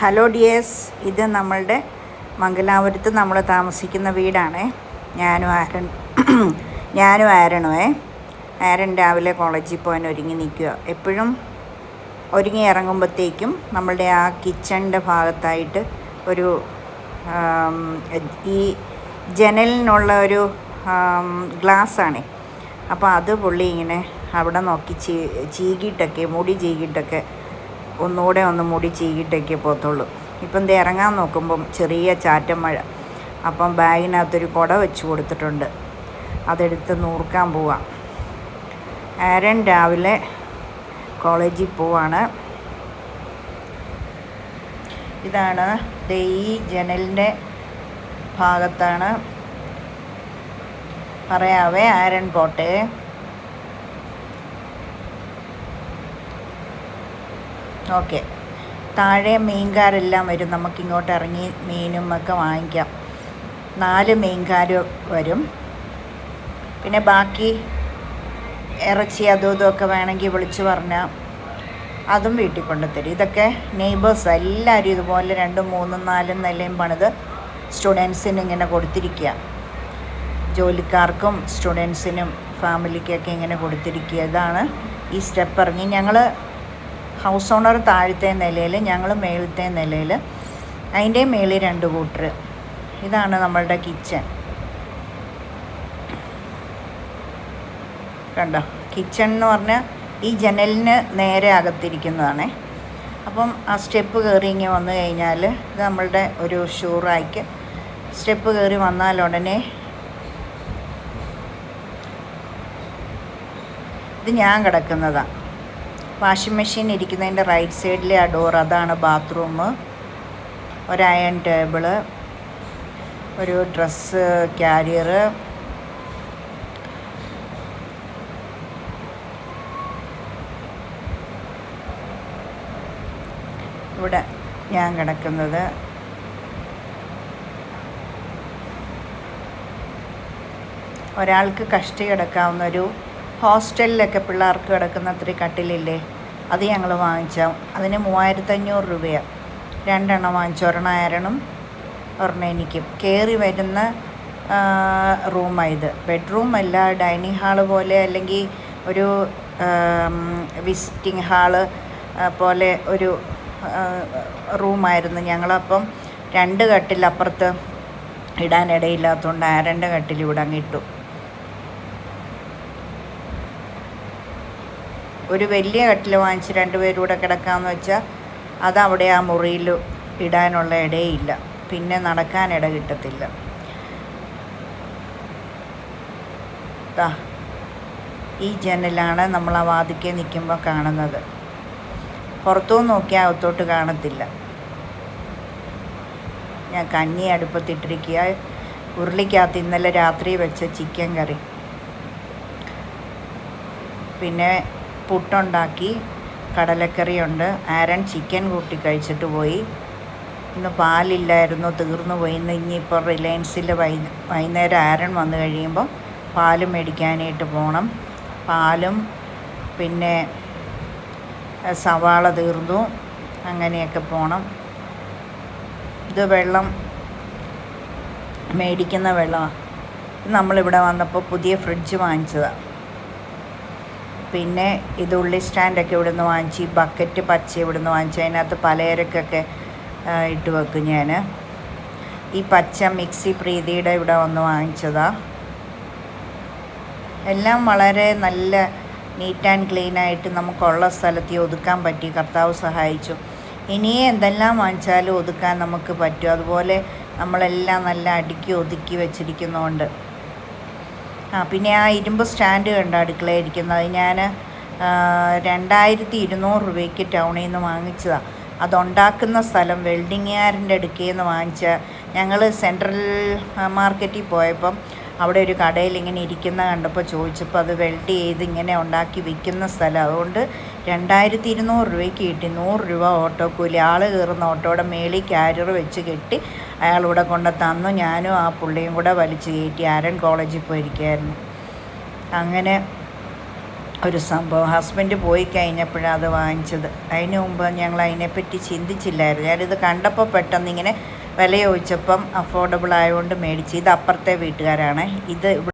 Hello dears ഇത് നമ്മളുടെ മംഗലാപുരത്ത് നമ്മൾ താമസിക്കുന്ന വീടാണേ. ഞാനും ആരൻ ഞാനും ആരണുവേ. ആരൻ രാവിലെ കോളേജിൽ പോകാൻ ഒരുങ്ങി നിൽക്കുക. എപ്പോഴും ഒരുങ്ങി ഇറങ്ങുമ്പോഴത്തേക്കും നമ്മളുടെ ആ കിച്ചണിന്റെ ഭാഗത്തായിട്ട് ഒരു ഈ ജനലിനുള്ള ഒരു ഗ്ലാസ്സാണേ. അപ്പോൾ അത് പുള്ളി ഇങ്ങനെ അവിടെ നോക്കി ചീ ചീകിയിട്ടൊക്കെ മുടി ചീകിയിട്ടൊക്കെ ഒന്നുകൂടെ ഒന്ന് മുടി ചീയിട്ടൊക്കെ പോത്തുള്ളൂ ഇപ്പം ഇത് ഇറങ്ങാൻ നോക്കുമ്പം ചെറിയ ചാറ്റൻ മഴ. അപ്പം ബാഗിനകത്തൊരു കുട വെച്ച് കൊടുത്തിട്ടുണ്ട്. അതെടുത്ത് നൂർക്കാൻ പോവാം. ആരൻ രാവിലെ കോളേജിൽ പോവാണ്. ഇതാണ് ഈ ജനലിന്റെ ഭാഗത്താണ്. പറയാവേ ആരൻ പോട്ടെ. ഓക്കെ. താഴെ മീൻകാരെല്ലാം വരും. നമുക്കിങ്ങോട്ട് ഇറങ്ങി മീനും ഒക്കെ വാങ്ങിക്കാം. നാല് മീൻകാർ വരും. പിന്നെ ബാക്കി ഇറച്ചി അതും ഇതുമൊക്കെ വേണമെങ്കിൽ വിളിച്ച് പറഞ്ഞാൽ അതും വീട്ടിൽ കൊണ്ടുത്തരും ഇതൊക്കെ നെയ്ബേഴ്സ് എല്ലാവരും ഇതുപോലെ രണ്ടും മൂന്നും നാലും നിലയും പണിത് സ്റ്റുഡൻസിന് ഇങ്ങനെ കൊടുത്തിരിക്കുക. ജോലിക്കാർക്കും സ്റ്റുഡൻസിനും ഫാമിലിക്കൊക്കെ ഇങ്ങനെ കൊടുത്തിരിക്കുക. ഇതാണ് ഈ സ്റ്റെപ്പ് ഇറങ്ങി. ഞങ്ങൾ ഹൗസ് ഓണർ താഴത്തെ നിലയിൽ ഞങ്ങൾ മേളത്തെ നിലയിൽ. അതിന്റെ മേളിൽ രണ്ട് കൂട്ടർ. ഇതാണ് നമ്മളുടെ കിച്ചൺ കണ്ടോ? കിച്ചൺ എന്ന് പറഞ്ഞാൽ ഈ ജനലിന് നേരെ അകത്തിരിക്കുന്നതാണ്. അപ്പം ആ സ്റ്റെപ്പ് കയറി ഇങ്ങനെ വന്നു കഴിഞ്ഞാൽ ഇത് നമ്മളുടെ ഒരു ഷൂറായിക്ക് സ്റ്റെപ്പ് കയറി വന്നാൽ ഉടനെ ഇത് ഞാൻ കിടക്കുന്നതാണ് വാഷിംഗ് മെഷീൻ ഇരിക്കുന്നതിന്റെ റൈറ്റ് സൈഡിലെ ആ ഡോർ അതാണ് ബാത്റൂം. ഒരു അയൺ ടേബിൾ ഒരു ഡ്രസ്സ് ക്യാരിയർ ഇവിടെ ഞാൻ കിടക്കുന്നത്. ഒരാൾക്ക് കഷ്ടി കിടക്കാവുന്ന ഒരു ഹോസ്റ്റലിലൊക്കെ പിള്ളേർക്ക് കിടക്കുന്ന അത്ര കട്ടിലില്ലേ? അത് ഞങ്ങൾ വാങ്ങിച്ച. അതിന് മൂവായിരത്തഞ്ഞൂറ് രൂപയാണ് രണ്ടെണ്ണം വാങ്ങിച്ചു. ഒരെണ്ണം ആരണം ഒരെണ്ണം എനിക്കും. കയറി വരുന്ന റൂമാണ് ഇത്. ബെഡ്റൂം അല്ല ഡൈനിങ് ഹാൾ പോലെ അല്ലെങ്കിൽ ഒരു വിസിറ്റിംഗ് ഹാൾ പോലെ ഒരു റൂമായിരുന്നു. ഞങ്ങളപ്പം രണ്ട് കട്ടിലപ്പുറത്ത് ഇടാനിടയില്ലാത്തതുകൊണ്ട് ആരന്റെ കട്ടിൽ അങ്ങ് ഒരു വലിയ കട്ടിൽ വാങ്ങിച്ച് രണ്ടുപേരൂടെ കൂടെ കിടക്കാമെന്ന് വെച്ചാൽ അവിടെ ആ മുറിയിൽ ഇടാനുള്ള ഇടയില്ല. പിന്നെ നടക്കാൻ ഇട കിട്ടത്തില്ല. ഈ ജനലാണ് നമ്മൾ ആ വാതിക്കെ നിൽക്കുമ്പോൾ കാണുന്നത്. പുറത്തുനിന്ന് നോക്കിയാൽ അകത്തോട്ട് കാണത്തില്ല. ഞാൻ കഞ്ഞി അടുപ്പത്തിട്ടിരിക്കുക. ഉരുളിക്കകത്ത് ഇന്നലെ രാത്രി വെച്ച ചിക്കൻ കറി. പിന്നെ പുട്ടുണ്ടാക്കി കടലക്കറിയുണ്ട് ആരൻ ചിക്കൻ കൂട്ടി കഴിച്ചിട്ട് പോയി. ഇന്ന് പാലില്ലായിരുന്നു തീർന്നു പോയി. ഇന്ന് ഇനിയിപ്പോൾ റിലയൻസിൽ വൈ വൈകുന്നേരം ആരൻ വന്നു കഴിയുമ്പോൾ പാൽ മേടിക്കാനായിട്ട് പോകണം പാലും പിന്നെ സവാള തീർന്നു. അങ്ങനെയൊക്കെ പോകണം ഇത് വെള്ളം മേടിക്കുന്ന വെള്ളമാണ് നമ്മളിവിടെ വന്നപ്പോൾ പുതിയ ഫ്രിഡ്ജ് വാങ്ങിച്ചതാണ് പിന്നെ ഇത് ഉള്ളി സ്റ്റാൻഡൊക്കെ ഇവിടെ നിന്ന് വാങ്ങിച്ച് ഈ ബക്കറ്റ് പച്ച ഇവിടെ നിന്ന് വാങ്ങിച്ച് അതിനകത്ത് പലചരക്കൊക്കെ ഇട്ട് വെക്കും ഞാൻ ഈ പച്ച മിക്സി പ്രീതിയുടെ ഇവിടെ വന്ന് വാങ്ങിച്ചതാണ് എല്ലാം വളരെ നല്ല നീറ്റ് ആൻഡ് ക്ലീൻ ആയിട്ട് നമുക്കുള്ള സ്ഥലത്ത് ഒതുക്കാൻ പറ്റി. കർത്താവ് സഹായിച്ചു. ഇനിയും എന്തെല്ലാം വാങ്ങിച്ചാലും ഒതുക്കാൻ നമുക്ക് പറ്റും. അതുപോലെ നമ്മളെല്ലാം നല്ല അടുക്കി ഒതുക്കി വെച്ചിരിക്കുന്നതുകൊണ്ട് ആ പിന്നെ ആ ഇരുമ്പ് സ്റ്റാൻഡ് കണ്ട അടുക്കളയിൽ ഇരിക്കുന്നത് ഞാൻ രണ്ടായിരത്തി ഇരുന്നൂറ് രൂപയ്ക്ക് ടൗണിൽ നിന്ന് വാങ്ങിച്ചതാണ് അതുണ്ടാക്കുന്ന സ്ഥലം വെൽഡിങ്ങുകാരന്റെ അടുക്കയിൽ നിന്ന് വാങ്ങിച്ച. ഞങ്ങൾ സെൻട്രൽ മാർക്കറ്റിൽ പോയപ്പം അവിടെ ഒരു കടയിൽ ഇങ്ങനെ ഇരിക്കുന്ന കണ്ടപ്പോൾ ചോദിച്ചപ്പോൾ അത് വെൽഡ് ചെയ്ത് ഇങ്ങനെ ഉണ്ടാക്കി വിൽക്കുന്ന സ്ഥലം. അതുകൊണ്ട് രണ്ടായിരത്തി ഇരുന്നൂറ് രൂപയ്ക്ക് കിട്ടി. നൂറ് രൂപ ഓട്ടോ കൂലി ആൾ കയറുന്ന ഓട്ടോയുടെ മേളിൽ ക്യാരിയർ വെച്ച് കെട്ടി അയാൾ ഇവിടെ കൊണ്ട് തന്നു. ഞാനും ആ പുള്ളിയും കൂടെ വലിച്ചു കയറ്റി ആരൻ കോളേജിൽ പോയിരിക്കുകയായിരുന്നു. അങ്ങനെ ഒരു സംഭവം. ഹസ്ബൻഡ് പോയി കഴിഞ്ഞപ്പോഴാണ് അത് വാങ്ങിച്ചത്. അതിന് മുമ്പ് ഞങ്ങൾ അതിനെപ്പറ്റി ചിന്തിച്ചില്ലായിരുന്നു. ഞാനിത് കണ്ടപ്പോൾ പെട്ടെന്ന് ഇങ്ങനെ വില ചോദിച്ചപ്പം അഫോർഡബിൾ ആയതുകൊണ്ട് മേടിച്ച്. ഇത് അപ്പുറത്തെ വീട്ടുകാരാണ്. ഇത്